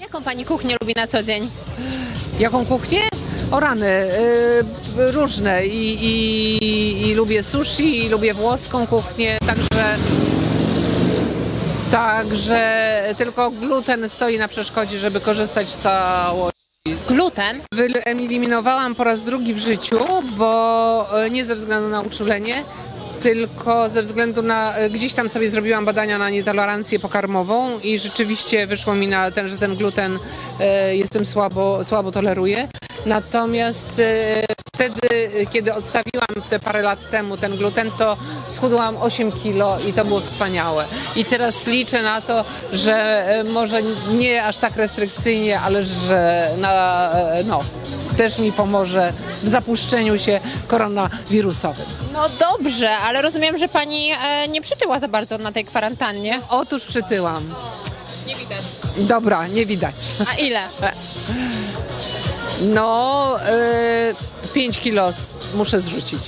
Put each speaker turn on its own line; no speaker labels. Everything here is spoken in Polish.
Jaką pani kuchnię lubi na co dzień?
Jaką kuchnię? O rany, y, różne I, i, i lubię sushi, i lubię włoską kuchnię, także także tylko gluten stoi na przeszkodzie, żeby korzystać z całości.
Gluten?
Wyeliminowałam po raz drugi w życiu, bo e, nie ze względu na uczulenie, tylko ze względu na, e, gdzieś tam sobie zrobiłam badania na nietolerancję pokarmową i rzeczywiście wyszło mi na ten, że ten gluten e, jestem słabo, słabo toleruję. Natomiast e, wtedy, kiedy odstawiłam te parę lat temu ten gluten, to schudłam 8 kilo i to było wspaniałe. I teraz liczę na to, że e, może nie aż tak restrykcyjnie, ale że na, e, no, też mi pomoże w zapuszczeniu się koronawirusowym.
No dobrze, ale rozumiem, że pani e, nie przytyła za bardzo na tej kwarantannie.
Otóż przytyłam.
Nie widać.
Dobra, nie widać.
A ile?
No, e, 5 kilo muszę zrzucić.